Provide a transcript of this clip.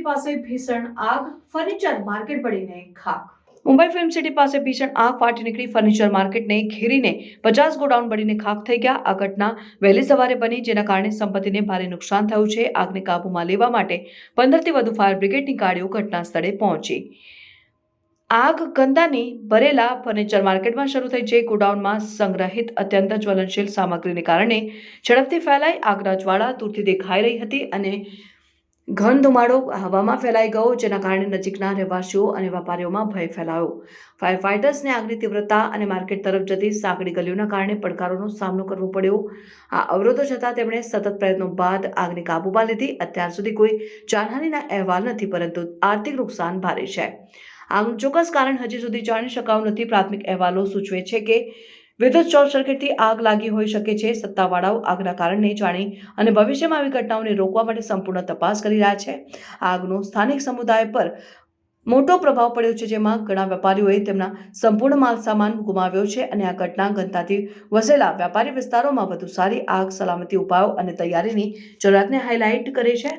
City પાસે ભીષણ આગ, ફર્નિચર માર્કેટ પડીને ખાક મુંબઈ ફિલ્મ સિટી પાસે ભીષણ આગ ફાટી નીકળી, ફર્નિચર માર્કેટને ઘેરીને પચાસ ગોડાઉન બળીને ખાક થઈ ગયા. આ ઘટના વહેલી સવારે બની, જેના કારણે સંપત્તિને ભારે નુકસાન થયું છે. આગને કાબૂમાં લેવા માટે પંદરથી વધુ ફાયર બ્રિગેડની ગાડીઓ ઘટના સ્થળે પહોંચી. આગ ગંદાની ભરેલા ફર્નિચર માર્કેટમાં શરૂ થઈ, જે ગોડાઉનમાં સંગ્રહિત અત્યંત જ્વલનશીલ સામગ્રીને કારણે ઝડપથી ફેલાઈ. આગના જ્વાળા દૂરથી દેખાઈ રહી હતી અને ઘન ધુમાડો હવામાં ફેલાઈ ગયો, જેના કારણે નજીકના રહેવાસીઓ અને વેપારીઓમાં ભય ફેલાયો. ફાયર ફાઇટર્સને આગની તીવ્રતા અને માર્કેટ તરફ જતી સાંકડી ગલીઓના કારણે પડકારોનો સામનો કરવો પડ્યો. આ અવરોધો છતાં તેમણે સતત પ્રયત્નો બાદ આગને કાબૂમાં લીધી. અત્યાર સુધી કોઈ જાનહાનિના અહેવાલ નથી, પરંતુ આર્થિક નુકસાન ભારે છે. આનું ચોક્કસ કારણ હજી સુધી જાણી શકાયું નથી. પ્રાથમિક અહેવાલો સૂચવે છે કે વિદ્યુત શોર્ટ સર્કિટથી આગ લાગી હોઈ શકે છે. સત્તાવાળાઓ આગના કારણને જાણી અને ભવિષ્યમાં આવી ઘટનાઓને રોકવા માટે સંપૂર્ણ તપાસ કરી રહ્યા છે. આગનો સ્થાનિક સમુદાય પર મોટો પ્રભાવ પડ્યો છે, જેમાં ઘણા વેપારીઓએ તેમના સંપૂર્ણ માલ સામાન ગુમાવ્યો છે અને આ ઘટના ઘનતાથી વસેલા વ્યાપારી વિસ્તારોમાં વધુ સારી આગ સલામતી ઉપાયો અને તૈયારીની જરૂરિયાતને હાઇલાઇટ કરે છે.